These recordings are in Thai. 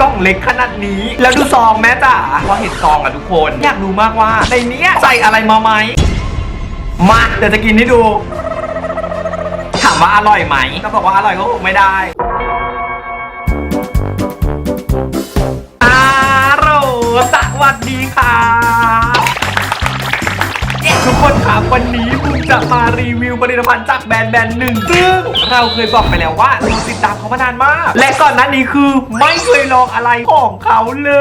กล่องเล็กขนาดนี้ แล้วดูซองแม่จ๋าพอเห็นซองอะทุกคน อยากรู้มากว่า ในเนี้ยใส่อะไรมาไหม มาเดี๋ยวจะกินให้ดู ถามว่าอร่อยไหม ก็บอกว่าอร่อยก็คงไม่ได้อาโรสวัสดีค่ะ คนครับวันนี้ผมจะมารีวิวผลิตภัณฑ์จากแบรนด์แบรนด์หนึ่งซึ่งเราเคยบอกไปแล้วว่าเราติดตามเขามานานมาก และก่อนหน้านี้คือไม่เคยลองอะไรของเขาเล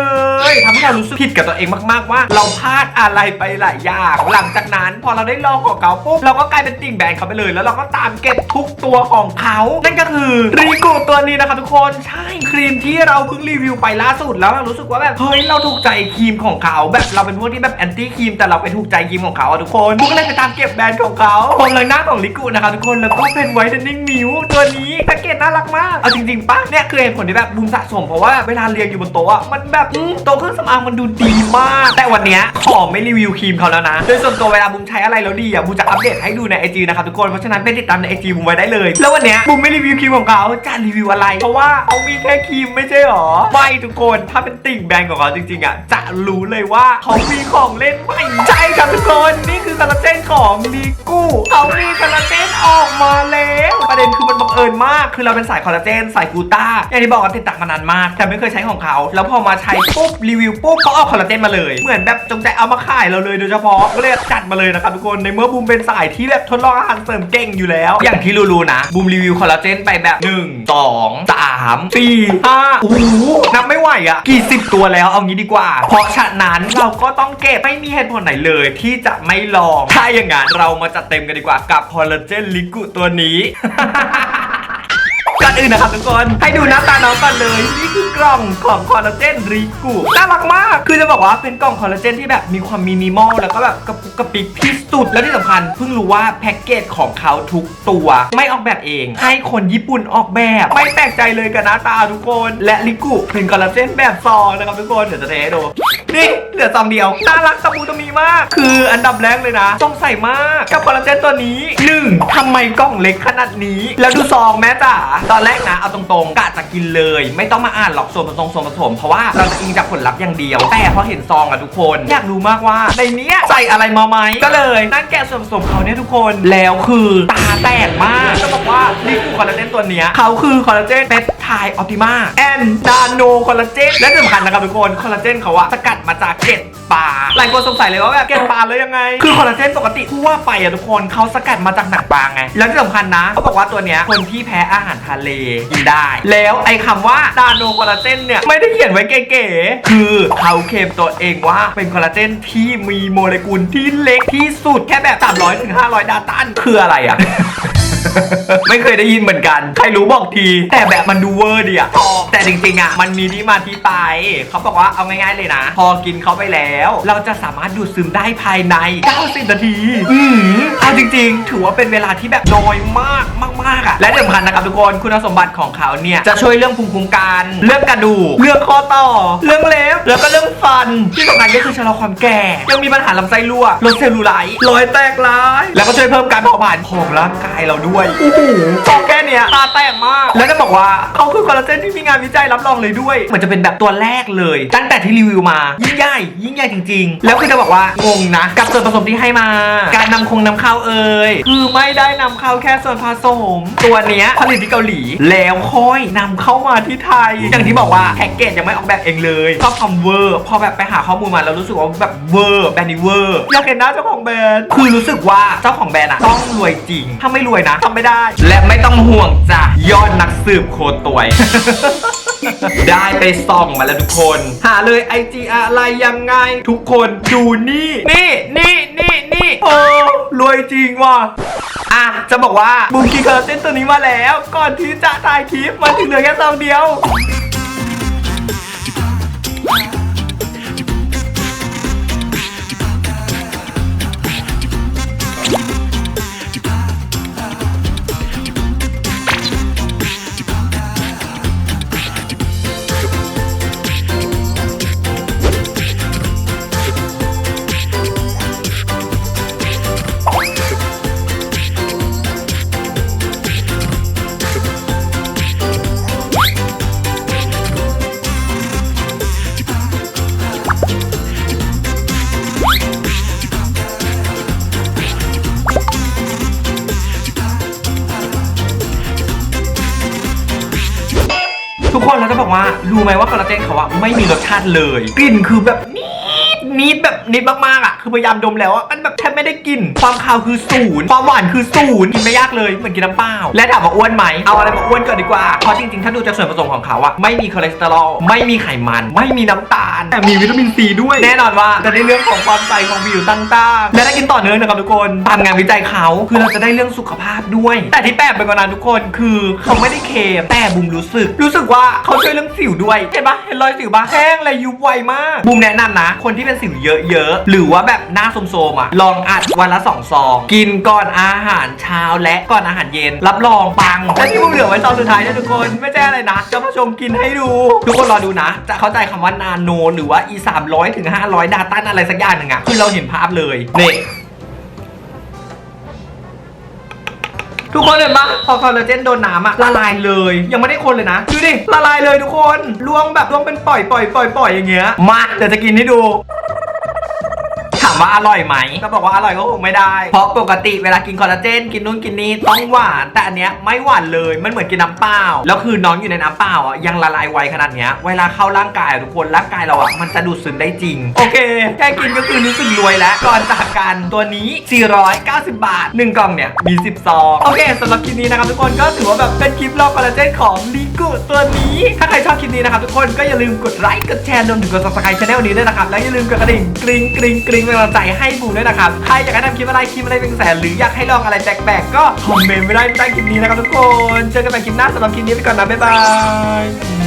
ยทำให้เรารู้สึกผิดกับตัวเองมาก ๆ ว่า เราพลาดอะไรไปหลายอย่างหลังจากนั้น พอเราได้ลองของเขาปุ๊บเราก็กลายเป็นติ่งแบรนด์เขาไปเลย แล้วเราก็ตามเก็บทุกตัวของเขานั่นก็คือรีกูตัวนี้นะคะทุกคนใช่ครีมที่เราเพิ่งรีวิวไปล่าสุดแล้วเรารู้สึกว่าแบบเฮ้ยเราถูกใจครีมของเขา แบบเราเป็นพวกที่แบบแอนตี้ครีมแต่เราไปถูกใจครีมของเขาอะทุกคนพวกก็เลยไปตามเก็บแบรนด์ของเขาผมเลยหน้าของลิกูนะคะทุกคนแล้วก็เป็นไวท์เทนนิ่งมิวตัวนี้แพ็กเกจน่ารักมากเอาจริงๆปะเนี่ยคือเหตุผลที่แบบบูมสะสมเพราะว่าเวลาเรียงอยู่บนโต๊ะอะมันแบบอืมโต๊ะเครื่องสำอางมันดูดีมาก แต่วันเนี้ยขอไม่รีวิวครีมเขาแล้วนะโดยส่วนตัวเวลาบูมใช้อะไรแล้วดีอะบูมจะอัปเดตให้ดูในไอจีนะครับทุกคนเพราะฉะนั้นไปติดตามในไอจีบูมไว้ได้เลย แล้ววันเนี้ยบูมไม่รีวิวครีมของเขาจะรีวิวอะไร เพราะว่าเขามีแค่ครีมไม่ใช่หรอไม่ทุกคนถ้าเป็นติ่งแบรนด์ของเขาจริงๆอะจะรู้เลยว่าเขามีของเล่นใหม่ใช่ครับทุกคนนี่คือคอลลาเจนของลีกูเขามีคอลลาเจนออกมาแล้วประเด็นคือมันบังเอิญมาก คือเราเป็นสายคอลลาเจนสายกูต้าอย่างที่บอกว่าติดตามมานานมาก แต่ไม่เคยใช้ของเขา แล้วพอมาใช้ปุ๊บรีวิวปุ๊บเขาเอาคอลลาเจนมาเลย เหมือนแบบจงใจเอามาขายเราเลยโดยเฉพาะก็เลยจัดมาเลยนะครับทุกคนในเมื่อบูมเป็นสายที่แบบทดลองอาหารเสริมเก่งอยู่แล้ว อย่างที่รู้ๆนะบูมรีวิวคอลลาเจนไปแบบ 1 2 3 4 5โอ้โหนับไม่ไหวอะกี่สิบตัวแล้วเอางี้ดีกว่า เพราะฉะนั้นเราก็ต้องเก็บไม่มีเหตุผลไหนเลย ที่จะไม่ลองถ้าอย่างนั้นเรามาจัดเต็มกันดีกว่ากับคอลลาเจนลิกุตัวนี้ ก่อนอื่นนะครับทุกคน ให้ดูหน้าตาน้องก่อนเลย นี่คือกล่องของคอลลาเจนริกุน่ารักมาก คือจะบอกว่าเป็นกล่องคอลลาเจนที่แบบมีความมินิมอลแล้วก็แบบกระปุกกระปิกที่สุด แล้วที่สำคัญเพิ่งรู้ว่าแพ็กเกจของเขาทุกตัว ไม่ออกแบบเอง ให้คนญี่ปุ่นออกแบบ ไม่แปลกใจเลยกับหน้าตาทุกคน และริกุเป็นคอลลาเจนแบบซองนะครับทุกคนเดี๋ยวจะเทให้ดูนี่เหลือซองเดียวน่ารักตะมูตะมีมาก คืออันดับแรกเลยนะต้องใส่มากกับคอลลาเจนตัวนี้หนึ่งทำไมกล่องเล็กขนาดนี้ แล้วดูซองแม่จ๋าตอนแรกนะเอาตรงๆกะจะกินเลย ไม่ต้องมาอ่านหรอกส่วนผสมส่วนผสมเพราะว่าเราจะอิงจากผลลัพธ์อย่างเดียว แต่พอเห็นซองอะทุกคนอยากรู้มากว่า ในเนี้ยใส่อะไรมาไหมก็เลยนั่งแกะส่วนผสมเขาเนี่ยทุกคนแล้วคือตาแตกมากจะบอกว่านี่คือคอลลาเจนตัวเนี้ยเขาคือคอลลาเจนเปปไทด์ออปติมาแอนดาโนคอลลาเจนและที่สำคัญนะครับทุกคนคอลลาเจนเขาอะสกัดมาจากเกล็ดปลาหลายคนสงสัยเลยว่าแบบเกล็ดปลาเลยยังไง คือคอลลาเจนปกติทั่วไปอะทุกคนเขาสกัดมาจากหนังปลาไง แล้วที่สำคัญนะเขาบอกว่าตัวเนี้ยคนที่แพ้อาหารทะเลกินได้ แล้วไอ้คำว่าดาโนคอลลาเจนเนี่ยไม่ได้เขียนไว้เก๋ๆ คือเขาเคลมตัวเองว่าเป็นคอลลาเจนที่มีโมเลกุลที่เล็กที่สุดแค่แบบ300ถึง500 ดาตันคืออะไรอะไม่เคยได้ยินเหมือนกัน ใครรู้บอกที แต่แบบมันดูเวอร์ดีอะแต่จริงๆอะมันมีที่มาที่ไป เขาบอกว่าเอาง่ายๆเลยนะ พอกินเขาไปแล้ว เราจะสามารถดูดซึมได้ภายใน 90 นาที อืมเอาจริง ๆ ถือว่าเป็นเวลาที่แบบน้อยมากมากๆอะและที่สำคัญนะครับทุกคนคุณสมบัติของเขาเนี่ยจะช่วยเรื่องภูมิคุ้มกัน เรื่องกระดูกเรื่องข้อต่อ เรื่องเล็บแล้วก็เรื่องฟันที่สำคัญก็คือชะลอความแก่ ยังมีปัญหาลำไส้รั่วลดเซลลูไลท์รอยแตกร้าย แล้วก็ช่วยเพิ่มการเผาผลาญของร่างกายเราด้วยโอ้โหซองแค่เนี้ยตาแตกมาก แล้วจะบอกว่าเขาคือคอลลาเจนที่มีงานวิจัยรับรองเลยด้วยเหมือนจะเป็นแบบตัวแรกเลย ตั้งแต่ที่รีวิวมา ยิ่งใหญ่ ยิ่งใหญ่จริง ๆ แล้วคือจะบอกว่างงนะ กับส่วนผสมที่ให้มา การนำคงนำเข้าเอ่ยคือไม่ได้นำเข้าแค่ส่วนผสม ตัวเนี้ยผลิตที่เกาหลี แล้วค่อยนำเข้ามาที่ไทย อย่างที่บอกว่าแพ็กเกจยังไม่ออกแบบเองเลยชอบทำเวอร์พอแบบไปหาข้อมูลมาแล้วรู้สึกว่าแบบเวอร์แบรนด์นี้เวอร์อยากเห็นหน้าเจ้าของแบรนด์คือรู้สึกว่าเจ้าของแบรนด์อะต้องรวยจริงถ้าไม่รวยนะทำไม่ได้และไม่ต้องห่วงจ้ะยอดนักสืบโคตรวย ได้ไปส่องมาแล้วทุกคน หาเลยไอจีอะไรยังไง ทุกคนดูนี่ นี่นี่นี่นี่โอ้รวยจริงว่ะอะ จะบอกว่าบูมกินคอลลาเจนตัวนี้มาแล้ว ก่อนที่จะถ่ายคลิปมันถึงเหลือแค่ซองเดียว คนเราจะบอกว่ารู้ไหมว่าคอลลาเจนเขาอะไม่มีรสชาติเลยกลิ่นคือแบบนิด นิดแบบนิดมากๆอะคือพยายามดมแล้วอะมันแบบแทบไม่ได้กลิ่นความคาวคือศูนย์ความหวานคือศูนย์กินไม่ยากเลยเหมือนกินน้ำเปล่าและถามว่าอ้วนไหมเอาอะไรมาอ้วนก่อนดีกว่าเพราะจริงๆถ้าดูจากส่วนผสมของเขาอะไม่มีคอเลสเตอรอลไม่มีไขมัน ไม่มีน้ำตาลแต่มีวิตามินซีด้วยแน่นอนว่าจะได้เรื่องของความใสของผิวต่างๆและถ้ากินต่อเนื่องนะครับทุกคนตามงานวิจัยเขาคือเราจะได้เรื่องสุขภาพด้วย แต่ที่แปลกไปกว่านั้นทุกคนคือเขาไม่ได้เค็มแต่บุมรู้สึก รู้สึกว่าเขาช่วยเรื่องสิวด้วยเห็นปะเห็นรอยสิวปะแห้งเลยยุบไวมากบุมแนะนำนะ คนที่เป็นสิวเยอะๆ หรือว่าแบบหน้าโซมๆอะ ลองอัดวันละสองซอง กินก่อนอาหารเช้าและก่อนอาหารเย็น รับรองปังและที่บุมเหลือไว้ซองสุดท้ายนะทุกคน ไม่ใช่อะไรนะ จะมาชมกินให้ดู ทุกคนรอดูนะ จะเข้าใจคำว่านาโนหรือว่า e 3 0 0ถึง500ดาตันอะไรสักอย่างหนึ่งอะคือเราเห็นภาพเลยนี่ ทุกคนเห็นปะพอคอลลาเจนโดนน้ำอะละลายเลย ยังไม่ได้คนเลยนะ ดูดิ ละลายเลยทุกคนล่วงแบบล่วงเป็นปล่อยปล่อยปล่อยปล่อยอย่างเงี้ย มา เดี๋ยวจะกินให้ดู ว่าอร่อยไหมก็บอกว่าอร่อยก็คงไม่ได้ เพราะปกติเวลากินคอลลาเจนกินนู่นกินนี่ต้องหวาน แต่อันเนี้ยไม่หวานเลยมันเหมือนกินน้ำเปล่าแล้วคือน้องอยู่ในน้ำเปล่าอะยังละลายไวขนาดเนี้ยเวลาเข้าร่างกายอะทุกคนร่างกายเราอะมันจะดูดซึมได้จริง โอเคแค่กินก็คือรู้สึกรวยแล้วก่อนจากกันตัวนี้ 490 บาท 1 กล่องเนี่ยมี 10ซองโอเคสำหรับคลิปนี้นะครับทุกคนก็ถือว่าแบบเป็นคลิปลอกคอลลาเจนของลิกุตัวนี้ ถ้าใครชอบคลิปนี้นะครับทุกคนก็อย่าลืมกดไลค์กดแชร์รวมถึงกด subscribe channel นี้ด้วยนะครับแล้วอย่าลืมกดกระดิ่งกริ๊งกริ๊งกริ๊งเป็นกำลังใจให้บูมด้วยนะครับ ใครอยากให้ทำคลิปอะไรคลิปอะไรเป็นแสนหรืออยากให้ลองอะไรแปลกๆก็คอมเมนต์ไว้ได้ใต้คลิปนี้นะครับทุกคน เจอกันใหม่คลิปหน้าสำหรับคลิปนี้ไปก่อนนะบ๊ายบาย